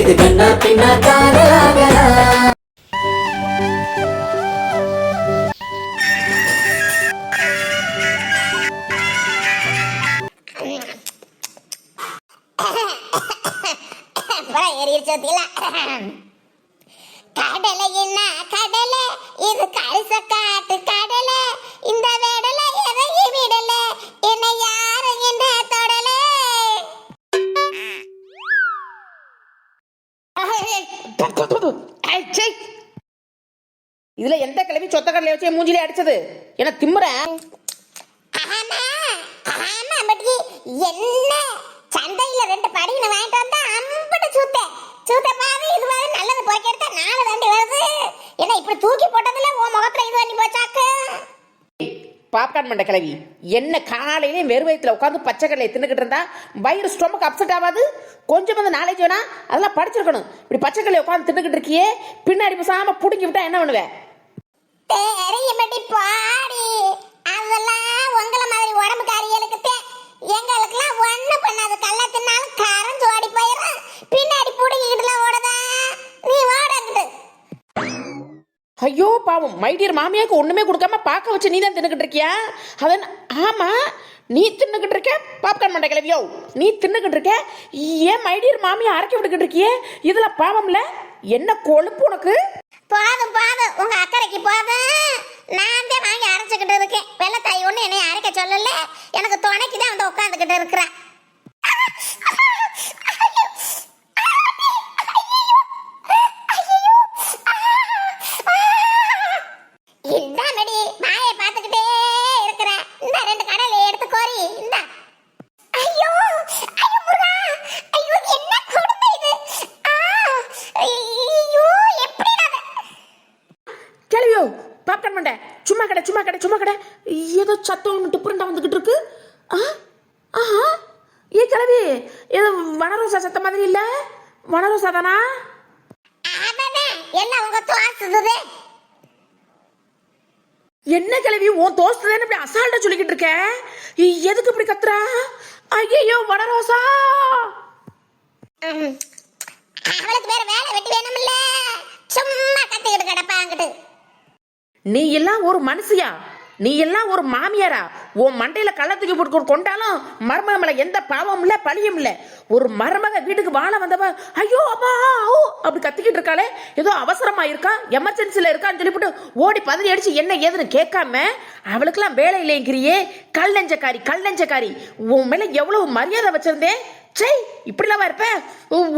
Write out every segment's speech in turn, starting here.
இது கண்ணா பின்னா காதலாகலாம் கடலை என்ன கடலை இது கரிச காட்டு கடலை. இந்த வேடலை எதையும் விடல. என்னை யாரும் என்ன தொடல. இதுல எந்த கிளவி சொத்த கடலை வச்சு மூஞ்சிலே அடிச்சது? என்ன திமுற? ஆமா ஆமா பட்டி என்ன? சந்தையில ரெண்டு படியின வாங்கிட்டு வந்தா அம்பட்டு சூத்த சூத்த பாரு இது மாதிரி நல்லது பொறுக்க எடுத்தா நாலு தாண்டி வருது. என்ன இப்படி தூக்கி போட்டதுல உன் முகத்துல இது பண்ணி போச்சாக்கு? பாப்கார்ன் மண்ட கிளவி என்ன காலையிலே வெறும் வயிற்றுல உட்காந்து பச்சை கடலையை தின்னுக்கிட்டு இருந்தா வயிறு ஸ்டொமக் அப்செட் ஆகாது கொஞ்சம் வந்து நாலேஜ் வேணா அதெல்லாம் படிச்சிருக்கணும். இப்படி பச்சை கடலையை உட்காந்து தின்னுக்கிட்டு இருக்கியே பின்னாடி பேசாம புடுங்கி விட்டா என்ன பண்ணுவேன் பாடி அதெல்லாம் உங்கள மாதிரி உடம்புக்காரிகளுக்கு தே எங்களுக்குலாம் ஒண்ணும் பண்ணாது. கல்ல தின்னாலும் கரைஞ்சு ஐயோ பாவம். மைடியர் மாமியாக்கு ஒண்ணுமே கொடுக்காம பார்க்க வச்சு நீ தான் தின்னுக்கிட்டு இருக்கியா? அதன் ஆமா நீ தின்னுக்கிட்டு இருக்க? பாப்கார்ன் மண்ட கிளவியோ நீ தின்னுக்கிட்டு இருக்க? ஏன் மைடியர் மாமியா அரைக்க விட்டுக்கிட்டு இருக்கியே? இதுல பாவம்ல? என்ன கொழுப்பு உனக்கு? போதும் போதும். உங்க அக்கறைக்கு போதும். நான் தான் வாங்கி அரைச்சுக்கிட்டு இருக்கேன். வெள்ளத்தாய் ஒண்ணு என்னை அரைக்க சொல்லல. எனக்கு துணைக்கு தான் வந்து உட்காந்துக்கிட்டு இருக்கிறேன் இந்தாமடி வாயை பார்த்துக்கிட்டே இருக்கிறேன் இந்த ரெண்டு கடலை எடுத்து கோரி இந்த ஐயோ ஐயோ முருகா ஐயோ என்ன கொடுமை இது ஆ ஐயோ எப்படி நான் கிளவியோ பாப்கார்ன் மண்டை சும்மா கடை சும்மா கடை சும்மா கடை ஏதோ சத்தம் ஒன்று டிப்புரண்டா வந்துகிட்டு இருக்கு ஆ ஆஹா ஏ கிளவி ஏதோ வனரோசா சத்த மாதிரி இல்ல வனரோசா தானா எல்லாம் உங்க துவாசுது என்ன கிளவி உன் தோஸ்து தானே இப்படி அசால்ட்டா சொல்லிக்கிட்டு இருக்க? எதுக்கு இப்படி கத்துறா? ஐயோ வனரோசா! அவளுக்கு வேற வேலை வெட்டி வேணும்ல சும்மா கத்திக்கிட்டு கிடப்பாங்கிட்டு நீ எல்லாம் ஒரு மனுஷியா? நீ எல்லாம் ஒரு மாமியாரா? உன் மண்டையில கள்ள தூக்கி போட்டு கொண்டாலும் மருமக மேல எந்த பாவமும் இல்ல பழியும் இல்ல. ஒரு மருமக வீட்டுக்கு வாழ வந்தவ ஐயோ அப்பா ஓ அப்படி கத்திக்கிட்டு இருக்காளே. ஏதோ அவசரமா இருக்கா? எமர்ஜென்சில இருக்கான்னு சொல்லிவிட்டு ஓடி பதறி அடிச்சு என்ன ஏதுன்னு கேட்காம அவளுக்கெல்லாம் வேலை இல்லைங்கிறியே கல் நெஞ்சக்காரி கல் நெஞ்சக்காரி. உன் மேல எவ்வளவு மரியாதை வச்சிருந்தேன். சை இப்படிலாம் இருப்ப?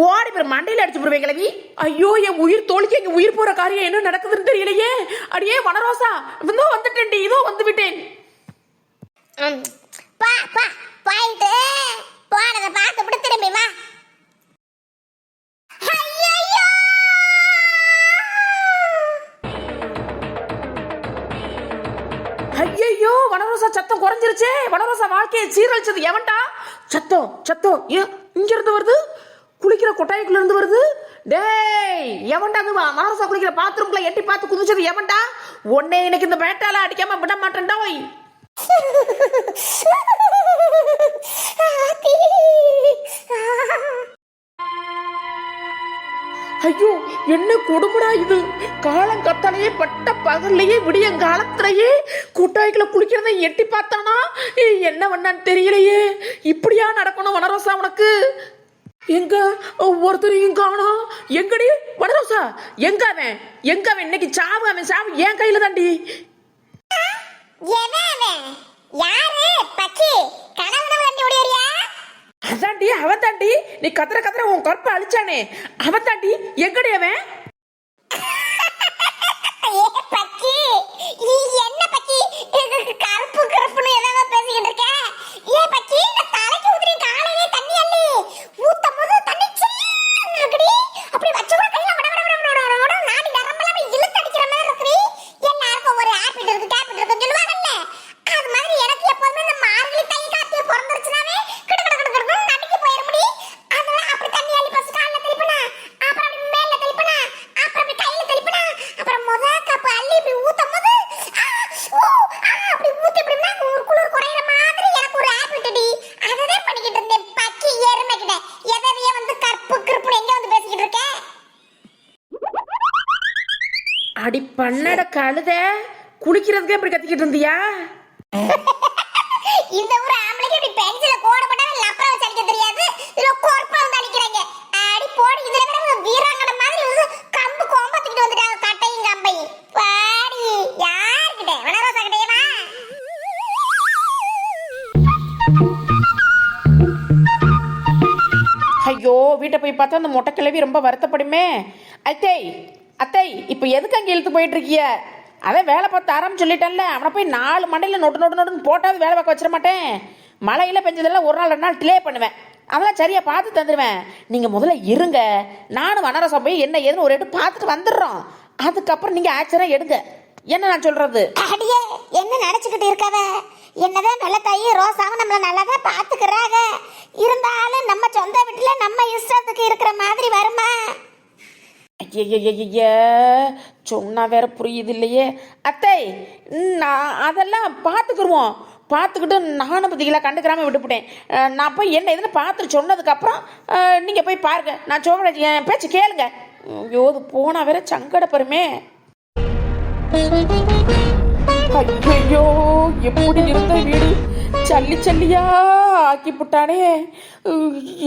ஓடி பேர் மண்டையில அடிச்சு போடுவேன் கிளவி ஐயோ என் உயிர் தோழிக்கு எங்க உயிர் போற காரியம் என்ன நடக்குதுன்னு தெரியலையே. அடியே வனரோசா இதோ வந்துட்டேன்டி இதோ வந்து விட்டேன். பா பா போயிட்டு போனதை பார்த்துட்டு திரும்பி வா! ஐயோ வனரோசா சத்தம் குறைஞ்சிருச்சே. வனரோசா வாழ்க்கையை சீரழிச்சது எவன்டா? சத்தம் சத்தம். ஏன்? இங்கிருந்து வருது? குளிக்கிற கொட்டாய்க்குள்ள இருந்து வருது? டேய் எவன்டா அது வ- குளிக்கிற பாத்ரூம்குள்ள எட்டி பார்த்து குதிச்சது எவன்டா? உன்னை இன்னைக்கு இந்த பேட்டால அடிக்காம விட மாட்டேன்டா ஒய் ஆத்தி! ஐயோ என்ன கொடுமடா இது? காலம் கத்தாலேயே பட்ட பகல்லையே விடியங்காலத்திலேயே கூட்டாய்க்குள்ள குளிக்கிறத எட்டி பார்த்தானா? ஏய், என்ன பண்ணான்னு தெரியலையே. இப்படியா நடக்கணும் வனரோசா உனக்கு? எங்க? ஒருத்தரையும் காணோம் எங்கடி? வனரோசா எங்க அவன்? எங்க அவன் இன்னைக்கு சாவு? அவன் சாவு என் கையில தாண்டி எவன் அவன்? யாரு? பக்கி? கனவுல வண்டி ஓடியா அதாண்டி அவன் தாண்டி நீ கத்துற கத்துற உன் கற்பை அழிச்சானே. அவன் தாண்டி எங்கடி அவன் ஏ பக்கி நீ என்ன பக்கி இது கருப்பு கருப்புன்னு ஏதாவது பேசிக்கிட்டு இருக்க ஏ பக்கி இந்த தலைக்கு ஊத்துறீ காலையிலே தண்ணி அள்ளி ஊத்தும் போது தண்ணி சில்லுன்னு இருக்குடி அப்படி வச்சு கூட கையில விட விட விட விட விட விட நாடி நரம்பெல்லாம் அப்படி இழுத்து அடிக்கிற மாதிரி இருக்குடி எல்லாருக்கும் ஒரு ஹாப்பிட் இருக்கு கேபிட் இருக்குன்னு சொல்லுவாங்கல்ல அது மாதிரி எனக்கு எப்போதுமே இந்த மார்கழி தை கார்த்திகை பிறந்துருச்சுனாவே கிடு கிடு கிடு கிடுன்னு நடுக்கி போயிட முடி அதெல்லாம் அப்படி தண்ணி அள்ளி ஃபர்ஸ்ட் கால்ல தெளிப்பனா அப்புறம் அப்படி மேல தெளிப்பனா அப்புறம் அப்படி கையில தெளிப்பனா அப்புறம் முத கப்பு அள்ளி இப்படி என்ன கழுத குளிக்கிறதுக்கே இப்படி கத்திக்கிட்டு இருந்தியா? இந்த ஊர் ஆம்பளைக்கு இப்படி பென்சில கோடு போட்டாலும் லப்பரம் வச்சு அடிக்க தெரியாது. இதுல கோர்ப்பா வந்து அடிக்கிறாங்க. அடி போடு இதுல விட ஒரு வீராங்கனை மாதிரி வந்து கம்பு கோம்பத்துக்கிட்டு வந்துட்டாங்க கட்டையும் கம்பையும். பாடி யார்கிட்ட? வனரோசா கிட்டேவா ஐயோ வீட்டை போய் பார்த்தா அந்த மொட்டை கிழவி ரொம்ப வருத்தப்படுமே. அத்தை அத்தை இப்போ எதுக்கு அங்கே இழுத்து போயிட்டு இருக்கிய? அதான் வேலை பார்த்து ஆரம்பி சொல்லிட்டேன்ல. அவனை போய் நாலு மண்டையில் நொட்டு நொட்டு நொட்டுன்னு போட்டாவது வேலை பார்க்க வச்சிட மாட்டேன். மழையில் பெஞ்சதெல்லாம் ஒரு நாள் ரெண்டு நாள் டிலே பண்ணுவேன். அதெல்லாம் சரியாக பார்த்து தந்துடுவேன் நீங்கள் முதல்ல இருங்க. நானும் வனரசம் போய் என்ன ஏதுன்னு ஒரு எட்டு பார்த்துட்டு வந்துடுறோம். அதுக்கப்புறம் நீங்கள் ஆக்சராக எடுங்க. என்ன நான் சொல்கிறது அடியே என்ன நினைச்சுக்கிட்டு இருக்கவ? என்னதான் நல்ல தைய ரோசாவும் நம்மள நல்லா பாத்துக்கிறாங்க இருந்தாலும் நம்ம சொந்த வீட்டுல நம்ம இஷ்டத்துக்கு இருக்கிற மாதிரி வருமா? ஐய சொன்னா வேற புரியுது இல்லையே அத்தை நான் அதெல்லாம் பார்த்துக்குருவோம் பார்த்துக்கிட்டு நானும் பார்த்தீங்களா கண்டுக்கிறாமல் விட்டுவிட்டேன் நான் போய் என்ன எதுன்னு பார்த்துட்டு சொன்னதுக்கப்புறம் நீங்கள் போய் பாருங்க. நான் சொல்கிறேன் என் பேச்சு கேளுங்க. ஐயோ போனால் வேற சங்கடப்படுமே. ஐயோ எப்படி இருந்த வீடு? சல்லி சல்லியா ஆக்கி போட்டானே.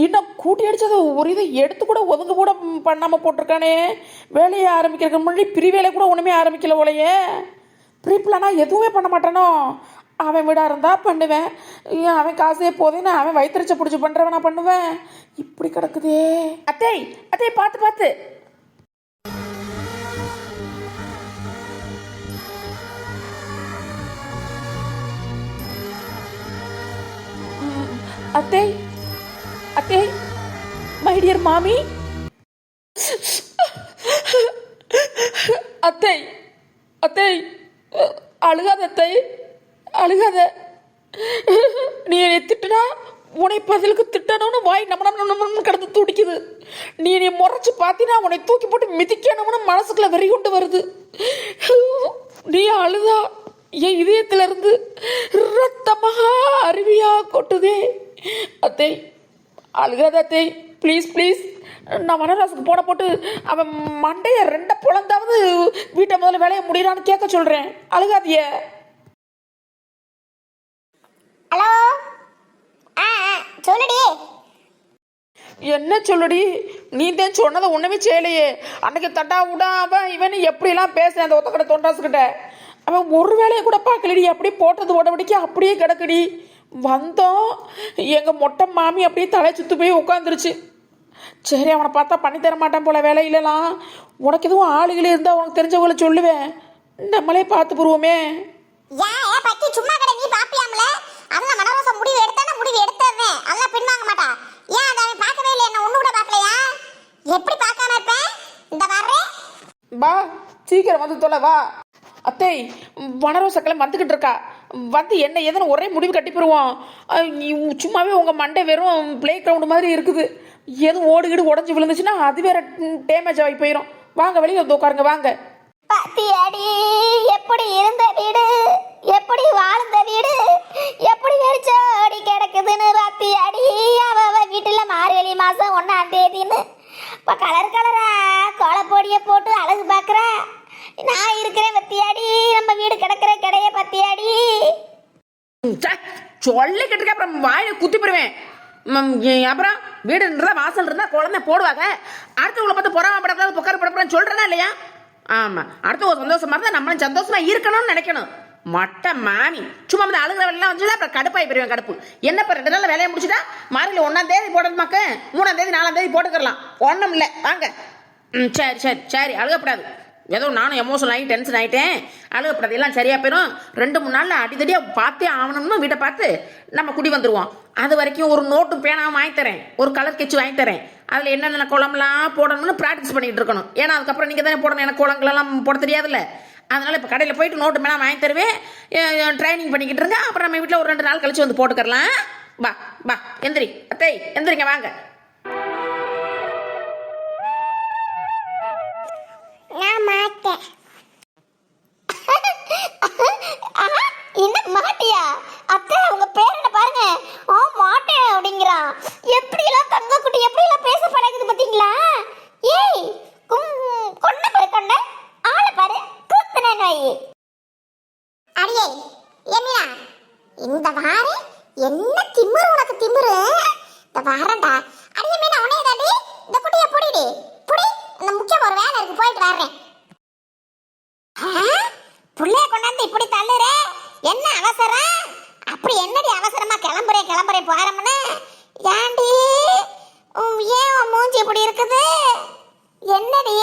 இன்னும் கூட்டி அடிச்சதை ஒரு இதை எடுத்து கூட ஒதுங்க கூட பண்ணாம போட்டிருக்கானே. வேலையை ஆரம்பிக்கிறதுக்கு முன்னாடி பிரிவேலை கூட ஒண்ணுமே ஆரம்பிக்கல போலையே. ப்ரீ எதுவுமே பண்ண மாட்டானோ. அவன் வீடா இருந்தா பண்ணுவேன். ஏன் அவன் காசே போதேன்னு அவன் வயிற்றுச்ச பிடிச்சி பண்றவனா பண்ணுவேன். இப்படி கிடக்குதே. அத்தை அத்தை பார்த்து பார்த்து. அத்தை அத்தை மைடியர் மாமி. அத்தை அத்தை அழுகாத அத்தை அழுகாத. நீ என்னை திட்டுனா உன்னை பதிலுக்கு திட்டணும்னு வாய் நம்ம நம்ம கடந்து கிடந்து துடிக்குது. நீ என்னை முறைச்சு பார்த்தினா உன்னை தூக்கி போட்டு மிதிக்கணும்னு மனசுக்குள்ள வெறி கொண்டு வருது. நீ அழுதா என் இதயத்திலிருந்து ரத்தமாக அருவியாக கொட்டுதே. அத்தை அழுகாத அத்தை. ப்ளீஸ் ப்ளீஸ் நான் வனராசுக்கு போன போட்டு அவன் மண்டைய ரெண்ட பொழந்தாவது வீட்டை முதல்ல வேலையை முடியறான்னு கேட்க சொல்றேன். அழுகாதிய ஹலோ? சொல்லுடி. என்ன சொல்லுடி? நீ தான் சொன்னதை ஒண்ணுமே செய்யலையே. அன்னைக்கு தட்டா விடா அவன் இவன் எப்படிலாம் பேசுனேன் அந்த ஒத்தக்கடை தொண்டாசுக்கிட்ட அவன் ஒரு வேலையை கூட பார்க்கலடி. அப்படியே போட்டது உடம்படிக்கு அப்படியே கிடக்குடி. வந்தோம். எங்க மொட்டை மாமி அப்படியே தலை சுத்து போய் உட்காந்துருச்சு சரி அவனை பார்த்தா பண்ணி தர மாட்டான் போல வேலையிலலாம் உனக்கு எதுவும் ஆளுகளே இருந்தால் உனக்கு தெரிஞ்சவங்கள சொல்லுவேன். நம்மளே பார்த்து போடுவோமே ஏன் பக்கி சும்மா கடை நீ பாப்பியாம்ல? அதெல்லாம் மனரோசம் முடிவு எடுத்தானே முடிவு எடுத்துறேன் அதெல்லாம் பின்வாங்க மாட்டா. ஏன் அதை அவன் பார்க்கவே இல்லை என்ன ஒண்ணு கூட பார்க்கலையா? எப்படி பார்க்காம இருப்பேன்? இந்த வர்றேன். வா சீக்கிரம் வந்து தொலை வா. அத்தை வனரோசக்கெல்லாம் வந்துக்கிட்டு இருக்கா. வந்து என்ன ஏதுன்னு ஒரே முடிவு கட்டிப்பிடுவோம் சும்மாவே உங்கள் மண்டை வெறும் ப்ளே கிரவுண்டு மாதிரி இருக்குது. எதுவும் ஓடுகிடு உடஞ்சி விழுந்துச்சுன்னா அது வேற டேமேஜ் ஆகி போயிடும் வாங்க வெளியே வந்து உட்காருங்க வாங்க. பாத்தியாடி எப்படி இருந்த வீடு? எப்படி வாழ்ந்த வீடு? எப்படி எரிச்சோடி கிடக்குதுன்னு பாத்தியாடி அவ அவ வீட்டுல மார்கழி மாசம் ஒன்னாம் தேதின்னு. இப்ப கலர் கலரா கோலப்பொடிய போட்டு அழகு பார்க்குறா. நான் இருக்கிறேன் சொல்லி இருக்க அப்புறம் வாயில குத்தி போடுவேன். அப்புறம் வீடு இருந்தா வாசல் இருந்தா குழந்தை போடுவாங்க. அடுத்தவங்களை பார்த்து பொறாம படக்கூடாது புக்கார் படக்கூடாது சொல்றேனா இல்லையா? ஆமா. அடுத்தவங்க சந்தோஷமா இருந்தா நம்மளும் சந்தோஷமா இருக்கணும்னு நினைக்கணும். மட்ட மாமி. சும்மா வந்து அழுகிற வெள்ளம் வந்து அப்புறம் கடுப்பாய் போயிருவேன் கடுப்பு. என்ன இப்போ ரெண்டு நாள் வேலையை முடிச்சுட்டா? மார்கழி ஒன்னாம் தேதி போடணுமாக்க மூணாம் தேதி நாலாம் தேதி போட்டுக்கலாம் ஒன்றும் இல்லை. வாங்க. ம் சரி சரி சரி. அழுகப்படாது ஏதோ நானும் எமோஷனல் ஆகி டென்ஷன் ஆகிட்டேன் அழுகப்படாது எல்லாம் சரியாக போயிடும் ரெண்டு மூணு நாளில் அடித்தடியாக பார்த்தே ஆகணும்னு வீட்டை பார்த்து நம்ம குடி வந்துடுவோம் அது வரைக்கும் ஒரு நோட்டு பேனாவும் வாங்கி தரேன். ஒரு கலர் கெச்சு வாங்கி தரேன். அதில் என்னென்ன குளம்லாம் போடணும்னு ப்ராக்டிஸ் பண்ணிட்டு இருக்கணும். ஏன்னா அதுக்கப்புறம் நீங்கள் தானே போடணும். எனக்கு குளங்களெல்லாம் போட தெரியாதுல்ல. அதனால் இப்போ கடையில் போயிட்டு நோட்டு மேலே வாங்கி தருவேன். ட்ரைனிங் பண்ணிக்கிட்டு இருங்க. அப்புறம் நம்ம வீட்டில் ஒரு ரெண்டு நாள் கழிச்சு வந்து போட்டுக்கறலாம். வா வா எந்திரி. அத்தை எந்திரிங்க வாங்க. கிளம்புறேன் கிளம்புறேன் ஏண்டி? ஏன் உன் மூஞ்சி இப்படி இருக்குது? என்னடி?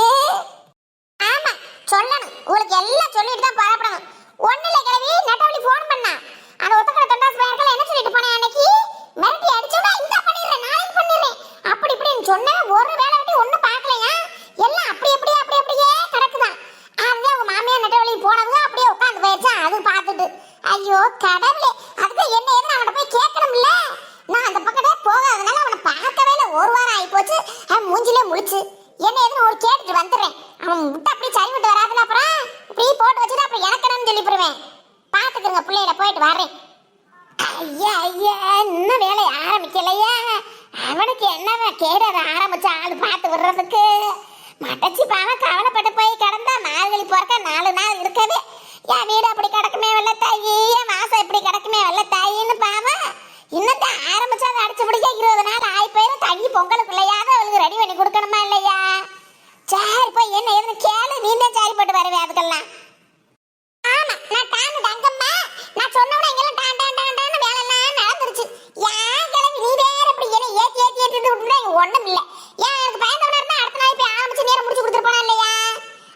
ஆமா சொல்லணும். உங்களுக்கு எல்லாம் சொல்லிட்டு தான் புறப்படணும் ஒண்ணு இல்ல கிழவி நெட்டவழி ஃபோன் பண்ணா. அந்த ஒத்தக்கடை தொண்டாஸ் பையர்கள் என்ன சொல்லிட்டு போனேன் அன்னைக்கு? மிரட்டி அடிச்சோட இந்த பண்ணிடுறேன் நாளைக்கு பண்ணிடுறேன். அப்படி இப்படின்னு சொன்னேன் ஒரு வேலை விட்டு ஒண்ணும் பார்க்கலையா? எல்லாம் அப்படி அப்படியே அப்படி அப்படியே கிடக்குதான் அதுதான் உங்க மாமியார் நெட்டவழி போனவங்க அப்படியே உட்காந்து போயிடுச்சா? அது பார்த்துட்டு. ஐயோ கடவுளே அதுதான் என்ன என்ன அவனை போய் கேட்கணும்ல நான் அந்த பக்கத்தே போகாதனால அவனை பார்க்கவே இல்லை ஒரு வாரம் ஆகி போச்சு அவன் மூஞ்சிலே முழிச்சு என்ன ஏதுன்னு ஒரு கேட்டுட்டு வந்துடுறேன். அவன் விட்டு அப்படியே சரி விட்டு வராதுல அப்புறம்? இப்படி போட்டு வச்சுட்டு அப்புறம் இறக்கணும்னு சொல்லி போடுவேன். பார்த்துக்குங்க பிள்ளையில போயிட்டு வர்றேன். ஐயா ஐயா இன்னும் வேலை ஆரம்பிக்கலையா? அவனுக்கு என்ன கேட அதை ஆரம்பிச்ச ஆள் பார்த்து விடுறதுக்கு? மட்டச்சி பாவம் கவலைப்பட்டு போய் கிடந்தா மார்கழி பிறக்க நாலு நாள் இருக்கவே என் வீடு அப்படி கிடக்குமே வெள்ள தாயி என் வாசம் இப்படி கிடக்குமே வெள்ள தாயின்னு பாவம் இன்னும் ஆரம்பிச்சா அதை அடிச்சு பிடிக்க இருபது நாள் ஆகி போயிடும் தங்கி பொங்கலுக்குள்ளையாவது அவளுக்கு ரெடி பண்ணி கொடுக்கணுமா இல்லையா சரி போய் என்ன ஏதுன்னு கேளு நீ தான் சரிப்பட்டு வருவே அதுக்கெல்லாம் ஆமா நான் டானு தங்கம்மா நான் சொன்னவன எங்கெல்லாம் டான் டான் டான் டான் வேலை எல்லாம் நடந்துருச்சு ஏன் கிளம்பி நீ வேற இப்படி என்ன ஏத்தி ஏத்தி ஏத்தி விட்டுட்டா இங்க ஒண்ணும் இல்ல ஏன் எனக்கு பயந்தவனா இருந்தா அடுத்த நாள் போய் ஆரம்பிச்சு நேரம் முடிச்சு கொடுத்துட்டு போனா இல்லையா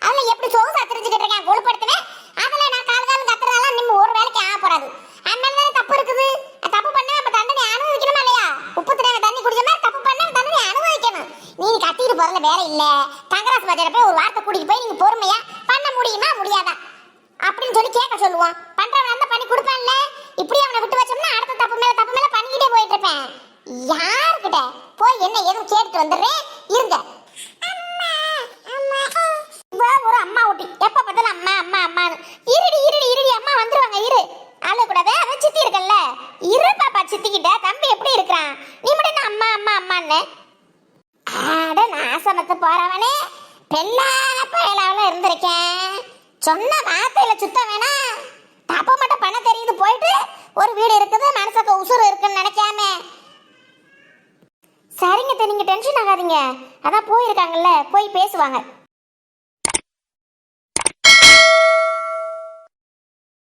அதுல எப்படி சொகுசா தெரிஞ்சுக்கிட்டு இருக்கேன் கொழுப்படுத்துவேன் அதுல நான் கால காலம் கத்துறதால நிம்ம ஒரு வேலைக்கு ஆக போறாது அதனால தப்பு இருக்குது அது தப்பு பண்ணா அப்ப தண்டனை அனுபவிக்கணுமா இல்லையா உப்பு தடவை தண்ணி குடிச்ச மாதிரி தப்பு பண்ணா தண்டனை அனுபவிக்கணும் நீ கத்திட்டு போறதுல வேலை இல்ல தங்கராசு பஜார போய் ஒரு வார்த்தை கூட்டிட்டு போய் நீங்க பொறுமையா பண்ண முடியுமா முடியாதா அப்படின்னு சொல்லி கேட்க சொல்லுவான் பண்றவன் அந்த பண்ணி கொடுப்பான்ல. இப்படி அவனை விட்டு வச்சோம்னா அடுத்த தப்பு மேல தப்பு மேல பண்ணிக்கிட்டே போயிட்டு இருப்பேன். யாருக்கிட்ட போய் என்ன எதுவும் கேட்டுட்டு வந்துடுறேன்? இருங்க. ஒரு அம்மா ஊட்டி. எப்ப பார்த்தாலும் அம்மா அம்மா அம்மான்னு. இருடி இருடி இருடி அம்மா வந்துருவாங்க இரு. அழ கூடாது அவன் சித்தி இருக்கல்ல. இரு பாப்பா சித்திக்கிட்ட. தம்பி எப்படி இருக்கிறான்? நீ மட்டும் என்ன அம்மா அம்மா அம்மான்னு? ஆட நாசமத்து போறவனே. பெல்லா பயலாவில் இருந்திருக்கேன். சொன்ன வார்த்தையில சுத்த வேணாம் தப்ப மட்டும் பண்ண தெரியுது போயிட்டு ஒரு வீடு இருக்குது மனசுக்கு உசுறு இருக்குன்னு நினைக்காம. சரிங்க அத்தை, நீங்க டென்ஷன் ஆகாதீங்க. அதான் போயிருக்காங்கல்ல போய் பேசுவாங்க.